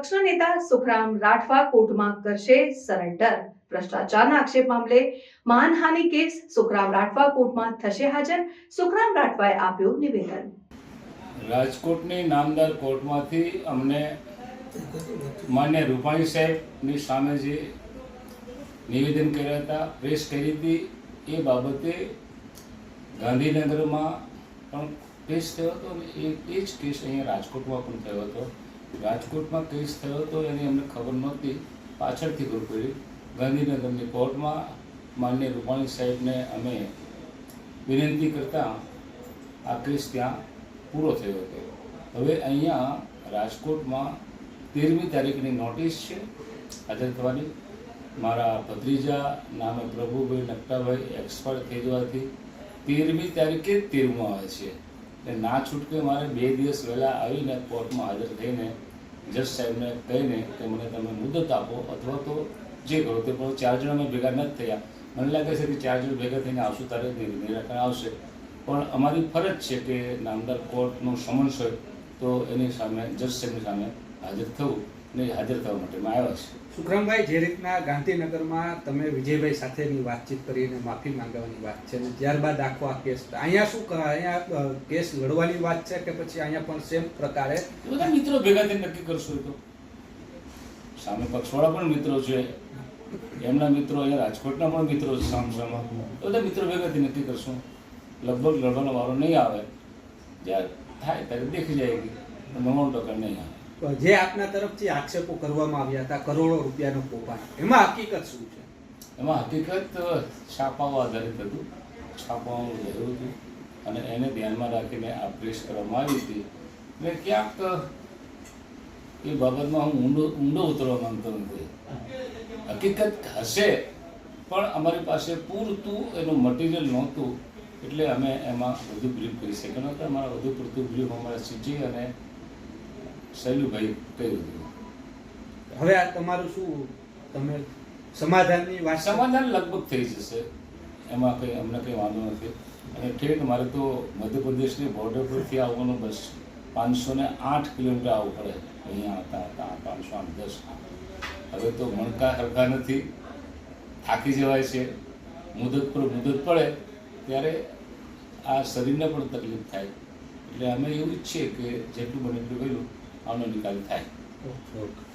પક્ષના નેતા સુખરામ રાઠવા કોર્ટમાં કરશે સરેન્ડર. ભ્રષ્ટાચારના આક્ષેપ મામલે માનહાનિ કેસ સુખરામ રાઠવા કોર્ટમાં થશે હાજર. સુખરામ રાઠવાએ આપ્યું નિવેદન. રાજકોટની નામદાર કોર્ટમાંથી અમને માન્ય રૂપાણી સાહેબની સામે જે નિવેદન કર્યા હતા, પ્રેસ કરી હતી, એ બાબતે ગાંધીનગરમાં પણ કેસ થયો હતો અને એ જ કેસ અહીંયા રાજકોટમાં પણ થયો હતો. રાજકોટમાં કેસ થયો હતો એની અમને ખબર નહોતી. પાછળથી ખબર પડી. ગાંધીનગરની કોર્ટમાં માન્ય રૂપાણી સાહેબને અમે વિનંતી કરતાં આ કેસ ત્યાં પૂરો થયો હતો. હવે અહીંયા રાજકોટમાં તેરમી તારીખની નોટિસ છે. હાજર થવાની. મારા ભત્રીજા નામે પ્રભુભાઈ નકટાભાઈ એક્સપર્ટ થઈ જવાથી તેરમી તારીખે તેરમાં આવે છે. એટલે ના છૂટકે મારે બે દિવસ વહેલા આવીને કોર્ટમાં હાજર થઈને જજ સાહેબને કહીને કે મને તમે મુદત આપો અથવા તો જે કરો તે પણ ચાર જણા ભેગા નથી થયા. મને લાગે છે કે ચાર જણ ભેગા થઈને આવશું તારે જ નિરાકરણ આવશે. પણ અમારી ફરજ છે કે નામદાર કોર્ટનો સમન્સ હોય તો એની સામે, જજ સાહેબની સામે હાજર થવું. ને હાજર થવા માટે મેં આવ્યા છે. સુખરામભાઈ જે રીતના ગાંધીનગરમાં તમે વિજયભાઈ સાથેની વાતચીત કરીને માફી માંગવાની વાત છે અને ત્યારબાદ આખો આ કેસ અહીંયા શું અહીંયા કેસ લડવાની વાત છે કે પછી અહીંયા પણ સેમ પ્રકારે? બધા મિત્રો ભેગા થઈને નક્કી કરશું તો. સામે પક્ષવાળા પણ મિત્રો છે. એમના મિત્રો અહીંયા રાજકોટના પણ મિત્રો છે સામસામા બધા મિત્રો ભેગા થઈને નક્કી કરશું. લગભગ લડવાનો વારો નહીં આવે. જ્યારે થાય ત્યારે દેખી જાય નવ્વાણું ટકા નહીં આવે. જે આપના તરફથી આક્ષેપો કરવામાં આવ્યા હતા, કરોડો રૂપિયાનો કૌભાંડ, એમાં હકીકત શું છે? એમાં હકીકત છાપાઓ આધારિત હતું. છાપાઓનું જરૂર હતું. અને એને ધ્યાનમાં રાખીને આ પ્રેસ કરવામાં આવી હતી. એટલે ક્યાંક એ બાબતમાં હું ઊંડો ઊંડો ઉતરવા માંગતો નથી. હકીકત હશે, પણ અમારી પાસે પૂરતું એનું મટીરિયલ નહોતું. એટલે અમે એમાં વધુ બ્રીફ કરી શક્યા નહોતા. અમારા વધુ પૂરતું બ્રીફ અમારા સીજી અને શૈલુભાઈ કર્યું હતું હવે આ તમારું શું તમે સમાધાનની વાત સમાધાન લગભગ થઈ જશે. એમાં કંઈ અમને કંઈ વાંધો નથી. અને ઠેઠ મારે તો મધ્યપ્રદેશની બોર્ડર પરથી આવવાનું બસ પાંચસો ને આઠ કિલોમીટર આવવું પડે. અહીંયા હતા હતા પાંચસો આઠ દસ. હવે તો મણકા હરખા નથી. થાકી જવાય છે. મુદત પર મુદત પડે ત્યારે આ શરીરને પણ તકલીફ થાય. એટલે અમે એવું ઈચ્છીએ કે જેટલું બને એટલું વહેલું આનો નિકાલ થાય ઓકે.